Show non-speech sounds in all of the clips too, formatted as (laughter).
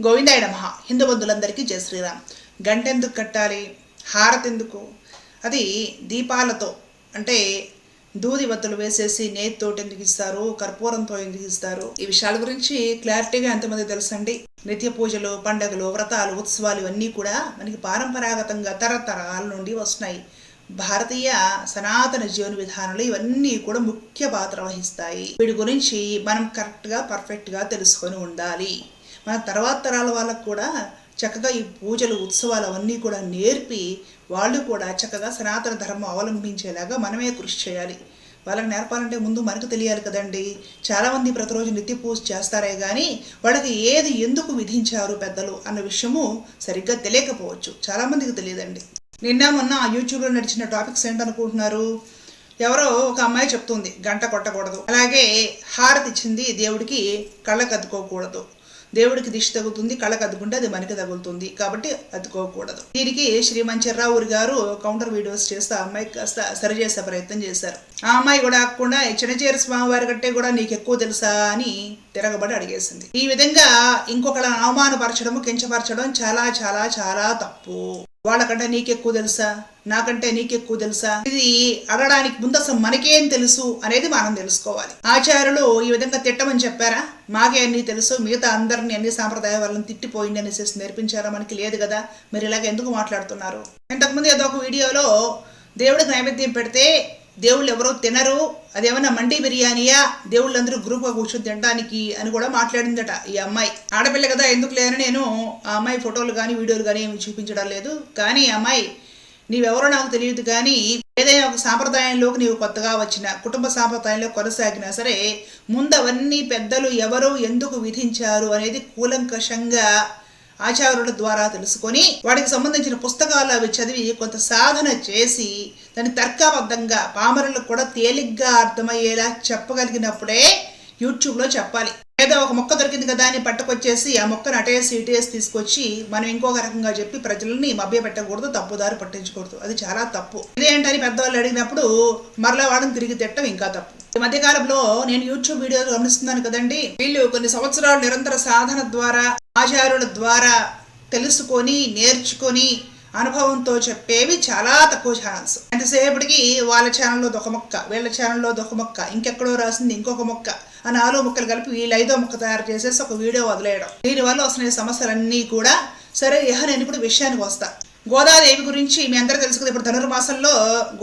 గోవిందాయ నమ. హిందూ బంధువులందరికీ జయ శ్రీరామ్. గంట ఎందుకు కట్టాలి? హారతెందుకు? అది దీపాలతో అంటే దూదివత్తులు వేసేసి నేతితోటి ఎందుకు ఇస్తారు? కర్పూరంతో ఎందుకు ఇస్తారు? ఈ విషయాల గురించి క్లారిటీగా ఎంతమంది తెలుసండి? నిత్య పూజలు పండగలు వ్రతాలు ఉత్సవాలు ఇవన్నీ కూడా మనకి పారంపరాగతంగా తరతరాల నుండి వస్తున్నాయి. భారతీయ సనాతన జీవన విధానంలో ఇవన్నీ కూడా ముఖ్య పాత్ర వహిస్తాయి. వీటి గురించి మనం కరెక్ట్గా పర్ఫెక్ట్గా తెలుసుకొని ఉండాలి. మన తర్వాత తరాల వాళ్ళకు కూడా చక్కగా ఈ పూజలు ఉత్సవాలు అవన్నీ కూడా నేర్పి వాళ్ళు కూడా చక్కగా సనాతన ధర్మం అవలంబించేలాగా మనమే కృషి చేయాలి. వాళ్ళకి నేర్పాలంటే ముందు మనకు తెలియాలి కదండి. చాలామంది ప్రతిరోజు నిత్య పూజ చేస్తారే కానీ వాళ్ళకి ఏది ఎందుకు విధించారు పెద్దలు అన్న విషయము సరిగ్గా తెలియకపోవచ్చు. చాలామందికి తెలియదండి. నిన్న మొన్న ఆ యూట్యూబ్లో నడిచిన టాపిక్స్ ఏంటనుకుంటున్నారు? ఎవరో ఒక అమ్మాయి చెప్తుంది గంట కొట్టకూడదు. అలాగే హారతి ఇచ్చింది దేవుడికి కళ్ళకు అద్దుకోకూడదు దేవుడికి దిష్టి తగులుతుంది కళ్ళకు అద్దుకుంటే అది మనకి తగులుతుంది. కాబట్టి అద్దుకోకూడదు. దీనికి శ్రీ మంచర్రావురి గారు కౌంటర్ వీడియోస్ చేస్తే అమ్మాయికి అమ్మాయి కాస్త సరి చేసే ప్రయత్నం చేశారు. ఆ అమ్మాయి కూడా ఆకుండా చిన్నచేరు స్వామి వారి కంటే కూడా నీకు ఎక్కువ తెలుసా? అని తిరగబడి అడిగేసింది. ఈ విధంగా ఇంకొకళ్ళని అవమానపరచడము కించపరచడం చాలా చాలా చాలా తప్పు. వాళ్ళకంటే నీకెక్కువ తెలుసా? నాకంటే నీకెక్కువ తెలుసా? ఇది అడగడానికి ముందు అసలు మనకేం తెలుసు అనేది మనం తెలుసుకోవాలి. ఆచార్యులు ఈ విధంగా తిట్టమని చెప్పారా? మాకే అన్ని తెలుసు మిగతా అందరిని అన్ని సాంప్రదాయ వాళ్ళని తిట్టిపోయింది అనేసి నేర్పించారా? మనకి లేదు కదా. మీరు ఇలాగ ఎందుకు మాట్లాడుతున్నారు? ఇంతకుముందు ఏదో ఒక వీడియోలో దేవుడికి నైవేద్యం పెడితే దేవుళ్ళు ఎవరో తినరు. అదేమన్నా మండి బిర్యానీయా? దేవుళ్ళందరూ గ్రూప్గా కూర్చొని తినడానికి అని కూడా మాట్లాడిందట ఈ అమ్మాయి. ఆడపిల్ల కదా ఎందుకు లేదని నేను ఆ అమ్మాయి ఫోటోలు కానీ వీడియోలు కానీ ఏమి చూపించడం లేదు. కానీ అమ్మాయి నీవెవరో నాకు తెలియదు కానీ ఏదైనా ఒక సాంప్రదాయంలోకి నీవు కొత్తగా వచ్చిన కుటుంబ సాంప్రదాయంలో కొనసాగినా సరే ముందు అవన్నీ పెద్దలు ఎవరు ఎందుకు విధించారు అనేది కూలంకషంగా ఆచార్యుల ద్వారా తెలుసుకొని వాటికి సంబంధించిన పుస్తకాలు అవి చదివి కొంత సాధన చేసి దాన్ని తర్కబద్ధంగా పామరులకు కూడా తేలిగ్గా అర్థమయ్యేలా చెప్పగలిగినప్పుడే యూట్యూబ్లో చెప్పాలి. ఏదో ఒక మొక్క దొరికింది కదా అని పట్టుకొచ్చేసి ఆ మొక్కను అటేసి ఇటేసి తీసుకొచ్చి మనం ఇంకొక రకంగా చెప్పి ప్రజలని మభ్య పెట్టకూడదు తప్పుదారి పట్టించకూడదు. అది చాలా తప్పు. ఇదేంటని పెద్దవాళ్ళు అడిగినప్పుడు మరలా వాడిని తిరిగి తిట్టడం ఇంకా తప్పు. ఈ మధ్యకాలంలో నేను యూట్యూబ్ వీడియోలు గమనిస్తున్నాను కదండి. వీళ్ళు కొన్ని సంవత్సరాలు నిరంతర సాధన ద్వారా ఆచారుల ద్వారా తెలుసుకొని నేర్చుకొని అనుభవంతో చెప్పేవి చాలా తక్కువ ఛానల్స్ ఎంతసేపటికి వాళ్ళ ఛానల్లో ఒక మొక్క వీళ్ళ ఛానల్లో ఒక మొక్క ఇంకెక్కడో రాసింది ఇంకొక మొక్క ఆ నాలుగు మొక్కలు కలిపి వీళ్ళు ఐదో మొక్క తయారు చేసేసి ఒక వీడియో వదిలేయడం. దీనివల్ల వస్తున్న సమస్యలన్నీ కూడా సరే ఇహ నేను ఇప్పుడు విషయానికి వస్తా. గోదాదేవి గురించి మీ అందరూ తెలుసుకుంది ఇప్పుడు ధనుర్మాసంలో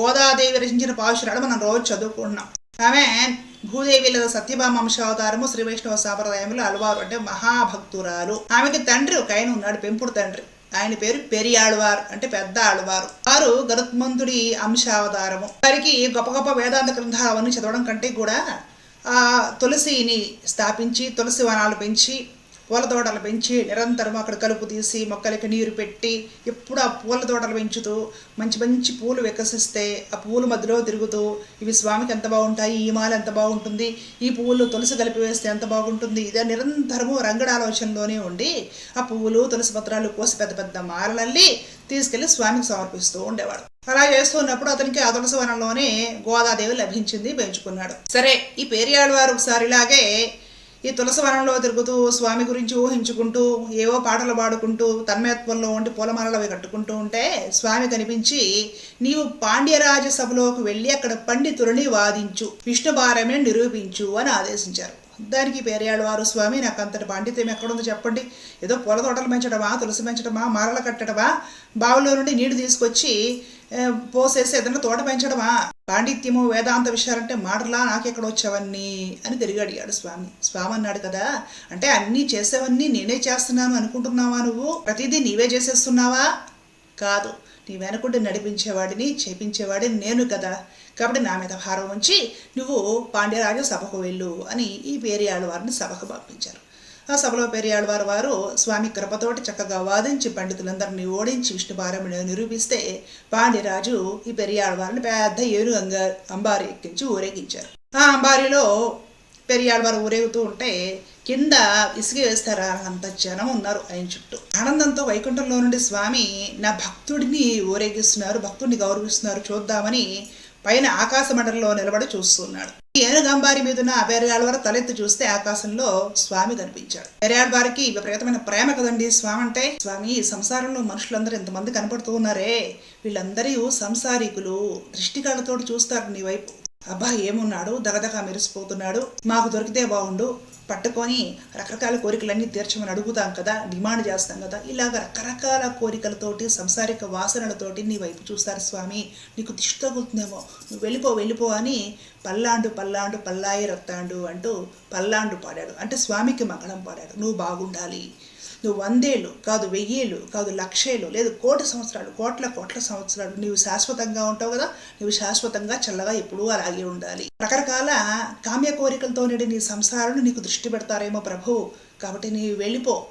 గోదాదేవి రచించిన పాశురాలు మనం రోజు చదువుకుంటున్నాం. ఆమె భూదేవి లేదా సత్యభామ అంశావతారము శ్రీ వైష్ణవ సాంప్రదాయంలో అలవారు అంటే మహాభక్తురాలు. ఆమెకి తండ్రి ఒక ఆయన ఉన్నాడు పెంపుడు తండ్రి. ఆయన పేరు పెరియాళ్వారు అంటే పెద్ద ఆళ్వారు. వారు గరుత్మంతుడి అంశావతారము. వారికి గొప్ప గొప్ప వేదాంత గ్రంథాలు అవన్నీ చదవడం కంటే కూడా ఆ తులసిని స్థాపించి తులసి వనాలు పెంచి పూల తోటలు పెంచి నిరంతరం అక్కడ కలుపు తీసి మొక్కలకి నీరు పెట్టి ఎప్పుడు ఆ పూల తోటలు పెంచుతూ మంచి మంచి పూలు వికసిస్తే ఆ పూల మధ్యలో తిరుగుతూ ఇవి స్వామికి ఎంత బాగుంటాయి ఈ మాల ఎంత బాగుంటుంది ఈ పువ్వులు తులసి కలిపి వేస్తే ఎంత బాగుంటుంది ఇదే నిరంతరము రంగడాలోచనలోనే ఉండి ఆ పువ్వులు తులసి పత్రాలు కోసి పెద్ద పెద్ద మాలలల్లి తీసుకెళ్ళి స్వామికి సమర్పిస్తూ ఉండేవాడు. అలా చేస్తున్నప్పుడు అతనికి ఆ తులసి వనంలోనే గోదాదేవి లభించింది పెంచుకున్నాడు. సరే ఈ పేరియాడు వారు ఒకసారి ఇలాగే ఈ తులసవనంలో తిరుగుతూ స్వామి గురించి ఊహించుకుంటూ ఏవో పాటలు పాడుకుంటూ తన్మయత్వంలో ఉండి పూలమాలలు అవి కట్టుకుంటూ ఉంటే స్వామి కనిపించి నీవు పాండ్యరాజ సభలోకి వెళ్ళి అక్కడ పండితులని వాదించు విష్ణు భారమే నిరూపించు అని ఆదేశించారు. దానికి పేరేయాడు వారు స్వామి నాకు అంతటి పాండిత్యం ఎక్కడుందో చెప్పండి. ఏదో పూల తోటలు పెంచడమా తులసి పెంచడమా మాలలు కట్టడమా బావిలో నుండి నీళ్ళు తీసుకొచ్చి పోసేసి ఏదైనా తోట పెంచడమా? పాండిత్యము వేదాంత విషయాలంటే మాటలా నాకెక్కడ వచ్చావన్నీ అని తిరిగి అడిగాడు స్వామి. స్వామి అన్నాడు కదా అంటే అన్నీ చేసేవన్నీ నేనే చేస్తున్నాను అనుకుంటున్నావా నువ్వు? ప్రతిదీ నీవే చేసేస్తున్నావా? కాదు నీ వెనకుండి నడిపించేవాడిని చేపించేవాడిని నేను కదా. కాబట్టి నా మీద భారం ఉంచి నువ్వు పాండ్యరాజు సభకు వెళ్ళు అని ఈ పేరియాళ్ళ వారిని సభకు పంపించారు. ఆ సభలో పెరియాళ్వారు వారు స్వామి కృపతోటి చక్కగా వాదించి పండితులందరినీ ఓడించి విష్ణు భారముని నిరూపిస్తే పాండ్యరాజు ఈ పెరియాళ్వారిని పెద్ద ఏను అంగ అంబారి ఎక్కించి ఊరేగించారు. ఆ అంబారిలో పెరియాళ్వారు ఊరేగుతూ ఉంటే కింద ఇసుక వేస్తారా అంత జనం ఉన్నారు ఆయన చుట్టూ. ఆనందంతో వైకుంఠంలో నుండి స్వామి నా భక్తుడిని ఊరేగిస్తున్నారు భక్తుడిని గౌరవిస్తున్నారు చూద్దామని పైన ఆకాశమండలంలో నిలబడి చూస్తున్నాడు. ఈ ఏనుగంబారి మీదున్న పేరాడవారు తలెత్తి చూస్తే ఆకాశంలో స్వామి కనిపించాడు. పేరాడవారికి విపరీతమైన ప్రేమ కదండి స్వామి అంటే స్వామి ఈ సంసారంలో మనుషులందరూ ఇంతమంది కనపడుతూ ఉన్నారే. వీళ్ళందరూ సంసారికులు. దృష్టి కళ్ళతోటి చూస్తారు నీ వైపు. అబ్బా ఏమున్నాడు? దగదగ మెరిసిపోతున్నాడు. మాకు దొరికితే బాగుండు పట్టుకొని రకరకాల కోరికలన్నీ తీర్చమని అడుగుతాం కదా డిమాండ్ చేస్తాం కదా. ఇలాగ రకరకాల కోరికలతోటి సంసారిక వాసనలతోటి నీ వైపు చూస్తారు స్వామి. నీకు దిష్టి తగులుతుందేమో. నువ్వు వెళ్ళిపో వెళ్ళిపో అని పల్లాండు పల్లాండు పల్లాయి రత్తాండు అంటూ పల్లాండు పాడాడు. అంటే స్వామికి మంగళం పాడాడు. నువ్వు బాగుండాలి. నువ్వు వందేళ్ళు కాదు వెయ్యేళ్ళు కాదు లక్షేళ్ళు లేదు కోటి సంవత్సరాలు కోట్ల కోట్ల సంవత్సరాలు నీవు శాశ్వతంగా ఉంటావు కదా నువ్వు శాశ్వతంగా చల్లగా ఎప్పుడూ అలాగే ఉండాలి. రకరకాల కామ్య కోరికలతో నేడు నీ సంసారాలు నీకు దృష్టి పెడతారేమో ప్రభు కాబట్టి నీవు వెళ్ళిపో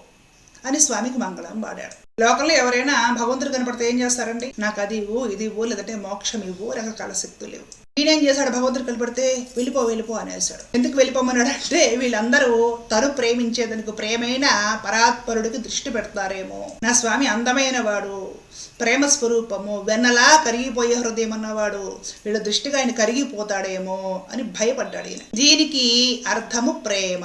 అని స్వామికి మంగళం పాడాడు. లోకల్లో ఎవరైనా భగవంతుడు కనపడితే ఏం చేస్తారండి? నాకు అది ఇవ్వు ఇది ఇవ్వు లేదంటే మోక్షం ఇవ్వు రకరకాల శక్తులు లేవు. ఈయనేం చేశాడు భగవంతుడు కనపడితే వెళ్ళిపో వెళ్ళిపో అనేసాడు ఎందుకు వెళ్ళిపోమన్నాడు అంటే వీళ్ళందరూ తను ప్రేమించేందుకు ప్రేమైన పరాత్పరుడికి దృష్టి పెడతారేమో. నా స్వామి అందమైన వాడు ప్రేమ స్వరూపము వెన్నలా కరిగిపోయే హృదయం అన్నవాడు వీళ్ళ దృష్టిగా ఆయన కరిగిపోతాడేమో అని భయపడ్డాడు ఈయన. దీనికి అర్థము ప్రేమ.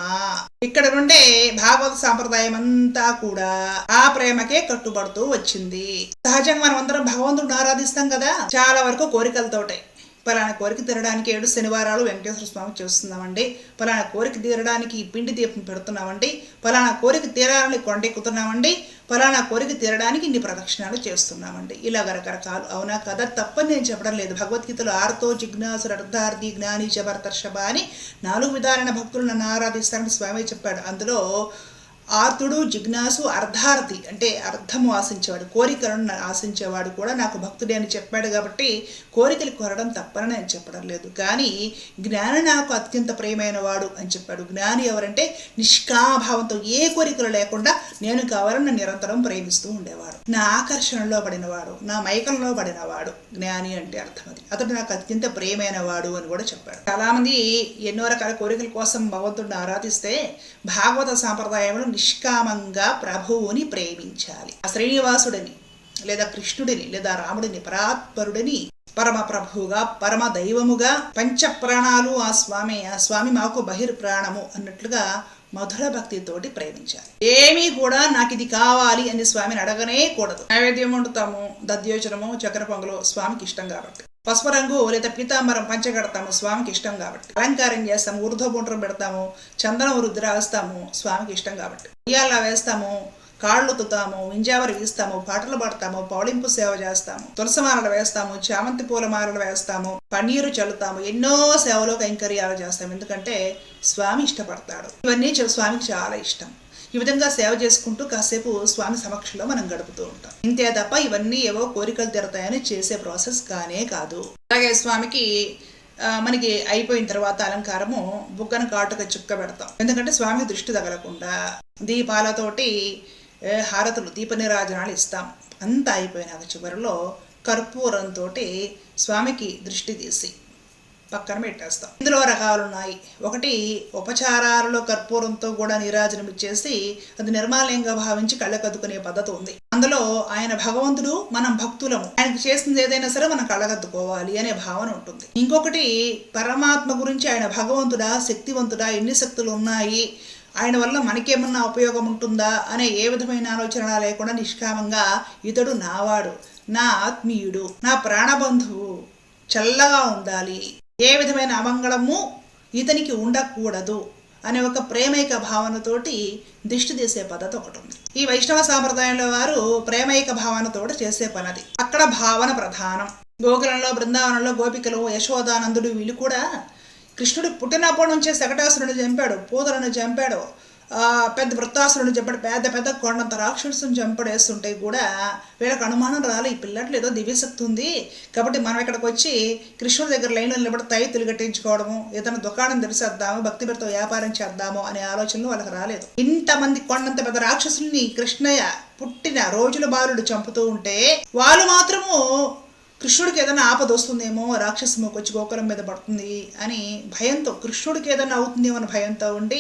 ఇక్కడ నుండే భాగవత సాంప్రదాయం అంతా కూడా ఆ ప్రేమకే కట్టుబడుతూ వచ్చింది. సహజంగా మనం అందరం భగవంతుడిని ఆరాధిస్తాం కదా? చాలా వరకు కోరికలతోటే. పలానా కోరిక తీరడానికి ఏడు శనివారాలు వెంకటేశ్వర స్వామి చేస్తున్నామండి. పలానా కోరిక తీరడానికి పిండి దీపం పెడుతున్నామండి. పలానా కోరిక తీరాలని కొండెక్కుతున్నామండి పలానా కోరిక తీరడానికి ఇన్ని ప్రదక్షిణాలు చేస్తున్నామండి. ఇలా రకరకాలు. అవునా కదా? తప్పని నేను చెప్పడం లేదు. భగవద్గీతలో ఆర్తో జిజ్ఞాసు అర్ధార్థి జ్ఞాని జబర్తర్షభ అని నాలుగు విధాలైన భక్తులు నన్ను ఆరాధిస్తారని స్వామి చెప్పాడు. అందులో ఆర్తుడు జిజ్ఞాసు అర్ధార్థి అంటే అర్థము ఆశించేవాడు కోరికలను ఆశించేవాడు కూడా నాకు భక్తుడే అని చెప్పాడు కాబట్టి కోరికలు కోరడం తప్పని నేను చెప్పడం లేదు. కానీ జ్ఞాని నాకు అత్యంత ప్రియమైన వాడు అని చెప్పాడు. జ్ఞాని ఎవరంటే నిష్కాభావంతో ఏ కోరికలు లేకుండా నేను కావాలని నిరంతరం ప్రేమిస్తూ ఉండేవాడు. నా ఆకర్షణలో పడినవాడు నా మైకంలో పడినవాడు జ్ఞాని అంటే అర్థం అది. అతడు నాకు అత్యంత ప్రియమైన వాడు అని కూడా చెప్పాడు. చాలామంది ఎన్నో రకాల కోరికల కోసం భగవంతుడిని ఆరాధిస్తే భాగవత సాంప్రదాయంలో నిష్కామంగా ప్రభువుని ప్రేమించాలి. ఆ శ్రీనివాసుడిని లేదా కృష్ణుడిని లేదా రాముడిని పరాత్పరుడిని పరమ ప్రభువుగా పరమ దైవముగా పంచ ప్రాణాలు ఆ స్వామి ఆ స్వామి మాకు బహిర్ప్రాణము అన్నట్లుగా మధుర భక్తితోటి ప్రేమించాలి. ఏమీ కూడా నాకు ఇది కావాలి అని స్వామిని అడగనే కూడదు. నైవేద్యం వండుతాము దద్యోచనము చక్ర పొంగలు స్వామికి ఇష్టం కాబట్టి. పసుపు రంగు లేదా పీతాంబరం పంచగడతాము స్వామికి ఇష్టం కాబట్టి. అలంకారం చేస్తాము ఊర్ధ్వపుండ్రం పెడతాము చందనం రుద్రాస్తాము స్వామికి ఇష్టం కాబట్టి. ఉయ్యాల వేస్తాము కాళ్ళు తుతాము ఇంజావరి గీస్తాము పాటలు పాడతాము పౌళింపు సేవ చేస్తాము తులసమాలలు వేస్తాము చామంతి పూల మాలలు వేస్తాము పన్నీరు చల్లుతాము ఎన్నో సేవలు కైంకర్యాలు చేస్తాము. ఎందుకంటే స్వామి ఇష్టపడతాడు. ఇవన్నీ స్వామికి చాలా ఇష్టం. ఈ విధంగా సేవ చేసుకుంటూ కాసేపు స్వామి సమక్షంలో మనం గడుపుతూ ఉంటాం. ఇంతే తప్ప ఇవన్నీ ఏవో కోరికలు తీరతాయని చేసే ప్రాసెస్ కానే కాదు. అలాగే స్వామికి మనకి అయిపోయిన తర్వాత అలంకారము బుగ్గన కాటుక చుక్క పెడతాం. ఎందుకంటే స్వామి దృష్టి తగలకుండా దీపాలతోటి హారతులు దీప నిరాజనాలు ఇస్తాం. అంతా అయిపోయినాక చివరిలో కర్పూరంతో స్వామికి దృష్టి తీసి పక్కన పెట్టేస్తాం. ఇందులో రకాలు ఉన్నాయి ఒకటి ఉపచారాలలో కర్పూరంతో కూడా నీరాజనం ఇచ్చేసి అది నిర్మాలయంగా భావించి కళ్ళకద్దుకునే పద్ధతి ఉంది. అందులో ఆయన భగవంతుడు మనం భక్తులము. ఆయనకు చేసింది ఏదైనా సరే మనం కళ్ళకద్దుకోవాలి అనే భావన ఉంటుంది. ఇంకొకటి పరమాత్మ గురించి ఆయన భగవంతుడా శక్తివంతుడా ఎన్ని శక్తులు ఉన్నాయి? ఆయన వల్ల మనకేమన్నా ఉపయోగం ఉంటుందా? అనే ఏ విధమైన ఆలోచన లేకుండా నిష్కామంగా ఇతడు నావాడు నా ఆత్మీయుడు నా ప్రాణబంధువు చల్లగా ఉండాలి. ఏ విధమైన అమంగళము ఇతనికి ఉండకూడదు అనే ఒక ప్రేమైక భావనతోటి దిష్టి తీసే పద్ధతి ఒకటి ఉంది. ఈ వైష్ణవ సాంప్రదాయంలో వారు ప్రేమైక భావనతోటి చేసే పనది. అక్కడ భావన ప్రధానం. గోకులంలో బృందావనంలో గోపికలు యశోదానందుడు వీళ్ళు కూడా కృష్ణుడు పుట్టినప్పటి నుంచే శకటాసురుని చంపాడు పూతలను చంపాడు పెద్ద వృత్తాసురుని చంపాడు పెద్ద పెద్ద కొండంత రాక్షసుని చంపడేస్తుంటే కూడా వీళ్ళకి అనుమానం రాలి. ఈ పిల్లట్లు ఏదో దివ్యశక్తి ఉంది. కాబట్టి మనం ఇక్కడికి వచ్చి కృష్ణుడి దగ్గర లైన్లో నిలబడి తైతులు కట్టించుకోవడము ఏదైనా దుకాణం తెరిసేద్దాము భక్తి పేరుతో వ్యాపారం చేద్దాము అనే ఆలోచనలు వాళ్ళకి రాలేదు. ఇంతమంది కొండంత పెద్ద రాక్షసుల్ని కృష్ణయ్య పుట్టిన రోజుల బాలుడు చంపుతూ ఉంటే వాళ్ళు మాత్రము కృష్ణుడికి ఏదైనా ఆపద వస్తుందేమో రాక్షసముకు వచ్చి గోకులం మీద పడుతుంది అని భయంతో కృష్ణుడికి ఏదైనా అవుతుందేమో అని భయంతో ఉండి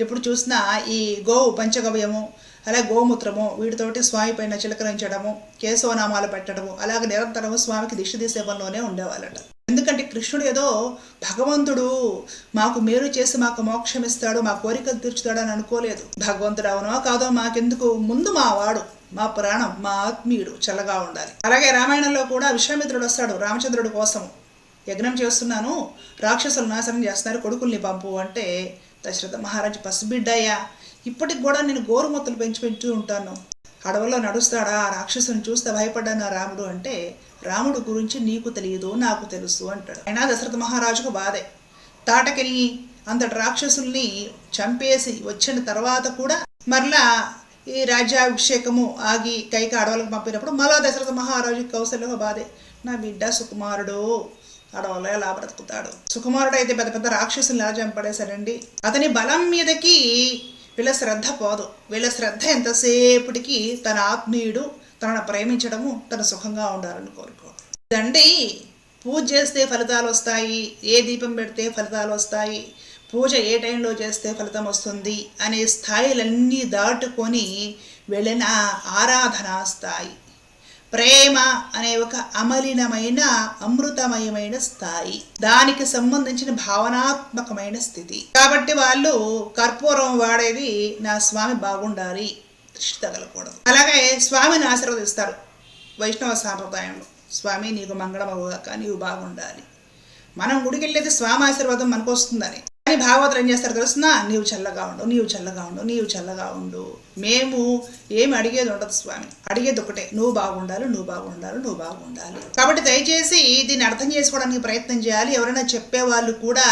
ఎప్పుడు చూసినా ఈ గోవు పంచగవ్యము అలాగే గోమూత్రము వీటితోటి స్వామి పైన చిలకరించడము కేశవనామాలు పెట్టడము అలాగే నిరంతరము స్వామికి దిష్టి తీసే పనిలోనే ఉండేవాళ్ళట. ఎందుకంటే కృష్ణుడు ఏదో భగవంతుడు మాకు మేలు చేసి మాకు మోక్షం ఇస్తాడు మా కోరికలు తీర్చుతాడు అని అనుకోలేదు. భగవంతుడు అవునో కాదో మాకెందుకు? ముందు మా వాడు మా ప్రాణం మా ఆత్మీయుడు చల్లగా ఉండాలి. అలాగే రామాయణంలో కూడా విశ్వామిత్రుడు వస్తాడు రామచంద్రుడి కోసం. యజ్ఞం చేస్తున్నాను రాక్షసులు నాశనం చేస్తున్నారు కొడుకుల్ని పంపు అంటే దశరథ మహారాజు పసిబిడ్డయ్యా. ఇప్పటికి కూడా నేను గోరుమొత్తలు పెంచి పెంచుతూ ఉంటాను. అడవుల్లో నడుస్తాడా? ఆ రాక్షసుని చూస్తే భయపడ్డాను రాముడు అంటే రాముడు గురించి నీకు తెలియదు నాకు తెలుసు అంటాడు. అయినా దశరథ మహారాజుకు బాధే. తాటకిని అంతటి రాక్షసుల్ని చంపేసి వచ్చిన తర్వాత కూడా మరలా ఈ రాజ్యాభిషేకము ఆగి కైక అడవులకు పంపినప్పుడు మళ్ళా దశరథ మహారాజు కౌశల్యగా బాధే. నా బిడ్డ సుకుమారుడు అడవులో ఎలా బ్రతుకుతాడు? సుకుమారుడు అయితే పెద్ద పెద్ద రాక్షసులు ఎలా చంపడేశాడండి? అతని బలం మీదకి వీళ్ళ శ్రద్ధ పోదు. వీళ్ళ శ్రద్ధ ఎంతసేపటికి తన ఆత్మీయుడు తనను ప్రేమించడము తన సుఖంగా ఉండాలని కోరుకోవడం ఇదండి పూజ చేస్తే ఫలితాలు వస్తాయి. ఏ దీపం పెడితే ఫలితాలు వస్తాయి. పూజ ఏ టైంలో చేస్తే ఫలితం వస్తుంది అనే స్థాయిలన్నీ దాటుకొని వెళ్ళిన ఆరాధనా స్థాయి. ప్రేమ అనే ఒక అమలినమైన అమృతమయమైన స్థాయి. దానికి సంబంధించిన భావనాత్మకమైన స్థితి. కాబట్టి వాళ్ళు కర్పూరం వాడేది నా స్వామి బాగుండాలి. దృష్టి తగలకూడదు. అలాగే స్వామిని ఆశీర్వదిస్తారు వైష్ణవ సాంప్రదాయంలో. స్వామి నీకు మంగళమవుగాక నీవు బాగుండాలి. మనం గుడికి వెళ్ళేది స్వామి ఆశీర్వాదం మనకు వస్తుందని కానీ భాగవతులు ఏం చేస్తారు తెలుసునా? నీవు చల్లగా ఉండు నీవు చల్లగా ఉండు నీవు చల్లగా ఉండు. మేము ఏమి అడిగేది ఉండదు స్వామి. అడిగేది ఒకటే. నువ్వు బాగుండాలి నువ్వు బాగుండాలి నువ్వు బాగుండాలి. కాబట్టి దయచేసి దీన్ని అర్థం చేసుకోవడానికి ప్రయత్నం చేయాలి. ఎవరైనా చెప్పేవాళ్ళు కూడా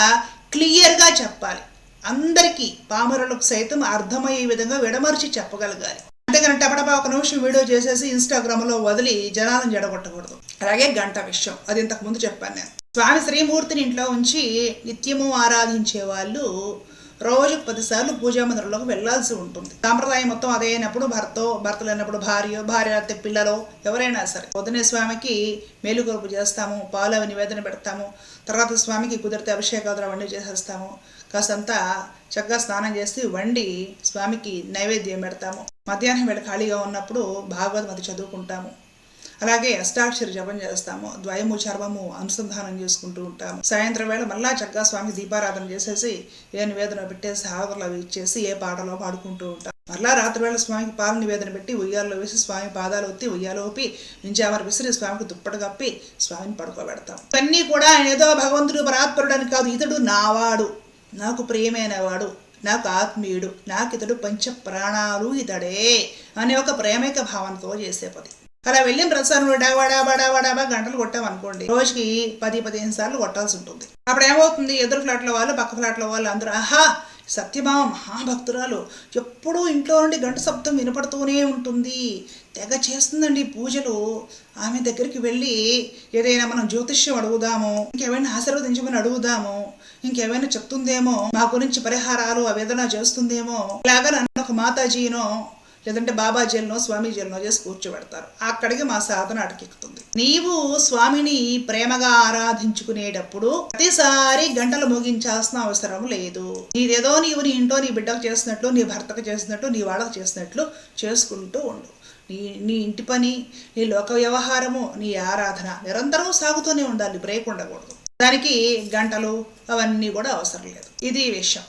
క్లియర్గా చెప్పాలి. అందరికీ పామరులకు సైతం అర్థమయ్యే విధంగా విడమర్చి చెప్పగలగాలి. అంతేగాని టపటపా ఒక నిమిషం వీడియో చేసేసి ఇన్స్టాగ్రామ్లో వదిలి జనాలను జడగొట్టకూడదు. అలాగే గంట విషయం. అది ఇంతకు ముందు చెప్పాను నేను. స్వామి శ్రీమూర్తిని ఇంట్లో ఉంచి నిత్యము ఆరాధించే వాళ్ళు రోజుకు పదిసార్లు పూజా మందిరంలోకి వెళ్ళాల్సి ఉంటుంది. సాంప్రదాయం మొత్తం అదే అయినప్పుడు భర్త భర్త లేనప్పుడు భార్య భార్య లేకపోతే పిల్లలు ఎవరైనా సరే. పొద్దునే స్వామికి మేలుకొలుపు చేస్తాము పాలు అవి నివేదన పెడతాము తర్వాత స్వామికి కుదిరితే అభిషేకాదులు వండి చేసేస్తాము. కాస్తంతా చక్కగా స్నానం చేసి వండి స్వామికి నైవేద్యం పెడతాము. మధ్యాహ్నం వేళ ఖాళీగా ఉన్నప్పుడు భాగవతం అది చదువుకుంటాము. అలాగే అష్టాక్షరి జపం చేస్తాము ద్వయము చర్మము అనుసంధానం చేసుకుంటూ ఉంటాము. సాయంత్రం వేళ మళ్ళా చక్కగా స్వామికి దీపారాధన చేసేసి ఏ నివేదన పెట్టేసి హారతులు అవి ఇచ్చేసి ఏ పాటలో పాడుకుంటూ ఉంటాం మరలా రాత్రి వేళ స్వామికి పాలు నివేదన పెట్టి ఉయ్యాల్లో వేసి స్వామి పాదాలు ఒత్తి ఉయ్యాలో ఊపి విసిరి స్వామికి దుప్పటి కప్పి స్వామిని పడుకోబెడతాం. ఇవన్నీ కూడా ఆయన ఏదో భగవంతుడు పరాత్పరుడు అని కాదు ఇతడు నావాడు. నాకు ప్రియమైన వాడు నాకు ఆత్మీయుడు నాకు ఇతడు పంచ ప్రాణాలు ఇతడే అనే ఒక ప్రేమేక భావనతో చేసే పది. అలా వెళ్ళిన ప్రతిసారి డాబా డాబా డాబా డాబా గంటలు కొట్టామనుకోండి రోజుకి పది పదిహేను సార్లు కొట్టాల్సి ఉంటుంది. అప్పుడు ఏమవుతుంది? ఎదురు ఫ్లాట్ల వాళ్ళు పక్క ఫ్లాట్ల వాళ్ళు అందరూ ఆహా సత్యభామ మహాభక్తురాలు ఎప్పుడూ ఇంట్లో నుండి గంట శబ్దం వినపడుతూనే ఉంటుంది. తెగ చేస్తుందండి పూజలు. ఆమె దగ్గరికి వెళ్ళి ఏదైనా మనం జ్యోతిష్యం అడుగుదాము ఇంకేమైనా ఆశీర్వదించమని అడుగుదాము ఇంకేమైనా చెప్తుందేమో మా గురించి పరిహారాలు అవేదన చేస్తుందేమో ఇలాగా నన్ను ఒక మాతాజీనో లేదంటే బాబా జల్మో స్వామీజీలనో చేసి కూర్చోబెడతారు. అక్కడికి మా సాధన అటకెక్కుతుంది. నీవు స్వామిని ప్రేమగా ఆరాధించుకునేటప్పుడు ప్రతిసారి గంటలు ముగించాల్సిన అవసరం లేదు. నీదేదో నీవు నీ ఇంట్లో నీ బిడ్డకు చేసినట్లు నీ భర్తకు చేసినట్లు నీ వాళ్ళకు చేసినట్లు చేసుకుంటూ ఉండు. నీ నీ ఇంటి పని నీ లోక వ్యవహారము నీ ఆరాధన నిరంతరం సాగుతూనే ఉండాలి. బ్రేక్ ఉండకూడదు. దానికి గంటలు అవన్నీ కూడా అవసరం లేదు. ఇది విషయం.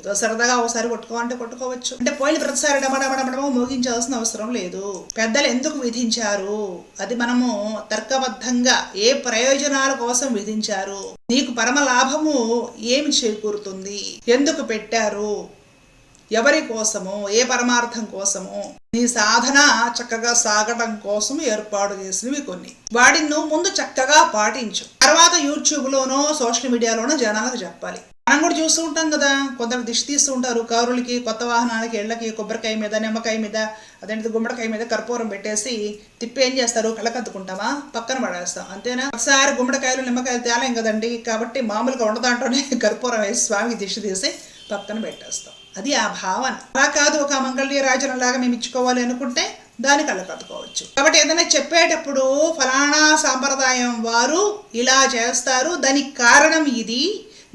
ఏదో సరదాగా ఒకసారి కొట్టుకోవాలంటే కొట్టుకోవచ్చు. అంటే పోయిన ప్రతిసారి డమడమడమడమో మోగించాల్సిన అవసరం లేదు. పెద్దలు ఎందుకు విధించారు? అది మనము తర్కబద్ధంగా ఏ ప్రయోజనాల కోసం విధించారు? నీకు పరమ లాభము ఏమి చేకూరుతుంది? ఎందుకు పెట్టారు? ఎవరి కోసము? ఏ పరమార్థం కోసము? నీ సాధన చక్కగా సాగడం కోసం ఏర్పాటు చేసినవి కొన్ని. వాటిని నువ్వు ముందు చక్కగా పాటించు. తర్వాత యూట్యూబ్లోనో సోషల్ మీడియాలోనో జనాలకు చెప్పాలి. మనం కూడా చూస్తూ ఉంటాం కదా కొందరు దిష్టి తీస్తూ ఉంటారు. కారులకి కొత్త వాహనాలకి ఇళ్ళకి కొబ్బరికాయ మీద నిమ్మకాయ మీద అదేంటి గుమ్మడికాయ మీద కర్పూరం పెట్టేసి తిప్పి ఏం చేస్తారు? కళ్ళకద్దుకుంటామా? పక్కన పడేస్తాం. అంతేనా? ఒకసారి గుమ్మడికాయలు నిమ్మకాయలు తేలేం కదండి. కాబట్టి మామూలుగా ఉండదాంట్లోనే (laughs) కర్పూరం వేసి స్వామికి దిష్టి తీసి పక్కన పెట్టేస్తాం. అది ఆ భావన. అలా కాదు ఒక మంగళీయ రాజనం లాగా మేము ఇచ్చుకోవాలి అనుకుంటే దాని కళ్ళకత్తుకోవచ్చు కాబట్టి ఏదైనా చెప్పేటప్పుడు ఫలానా సాంప్రదాయం వారు ఇలా చేస్తారు. దానికి కారణం ఇది.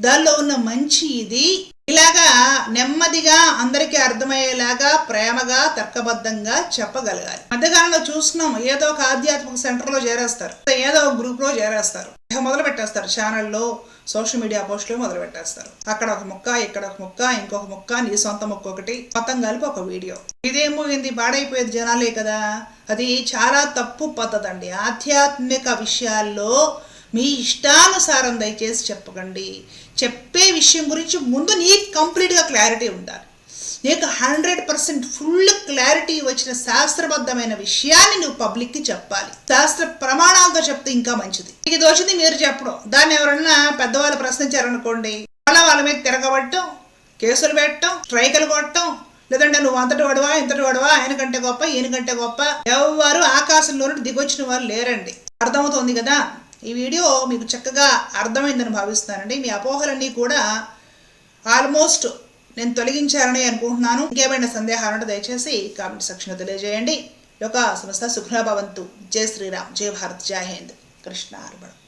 దానిలో ఉన్న మంచి ఇది. ఇలాగా నెమ్మదిగా అందరికీ అర్థమయ్యేలాగా ప్రేమగా తర్కబద్ధంగా చెప్పగలగాలి. మధ్యకాలంలో చూస్తున్నాం ఏదో ఒక ఆధ్యాత్మిక సెంటర్లో చేరేస్తారు. ఏదో ఒక గ్రూప్లో చేరేస్తారు. మొదలు పెట్టేస్తారు. ఛానల్లో సోషల్ మీడియా పోస్టులు మొదలు పెట్టేస్తారు. అక్కడ ఒక ముక్క ఇక్కడ ఒక ముక్క ఇంకొక ముక్క నీ సొంత ముక్క ఒకటి. మొత్తం కలిపి ఒక వీడియో. ఇదేమో ఇది పాడైపోయేది జనాలే కదా. అది చాలా తప్పు పద్ధతి అండి ఆధ్యాత్మిక విషయాల్లో మీ ఇష్టానుసారం దయచేసి చెప్పకండి. చెప్పే విషయం గురించి ముందు నీకు కంప్లీట్గా క్లారిటీ ఉండాలి. నీకు హండ్రెడ్ పర్సెంట్ ఫుల్ క్లారిటీ వచ్చిన శాస్త్రబద్ధమైన విషయాన్ని నువ్వు పబ్లిక్కి చెప్పాలి. శాస్త్ర ప్రమాణాలతో చెప్తే ఇంకా మంచిది. నీకు దోచింది మీరు చెప్పడం. దాన్ని ఎవరన్నా పెద్దవాళ్ళు ప్రశ్నించారనుకోండి మళ్ళీ వాళ్ళ మీద తిరగబట్టం కేసులు పెట్టడం స్ట్రైకులు కొట్టడం లేదంటే నువ్వు అంతటి వాడువా ఇంతటి వాడువా ఆయన కంటే గొప్ప ఈయన కంటే గొప్ప. ఎవరు ఆకాశంలో దిగొచ్చిన వారు లేరండి. అర్థమవుతోంది కదా? ఈ వీడియో మీకు చక్కగా అర్థమైందని భావిస్తున్నానండి. మీ అపోహలన్నీ కూడా ఆల్మోస్ట్ నేను తొలగించాలని అనుకుంటున్నాను. ఇంకేమైనా సందేహాలు ఉంటే దయచేసి కామెంట్ సెక్షన్లో తెలియజేయండి. యొక్క సంస్థ సుఖ్రాభవంతు జై శ్రీరామ్. జై భారత్. జై హింద్. కృష్ణ అర్బణం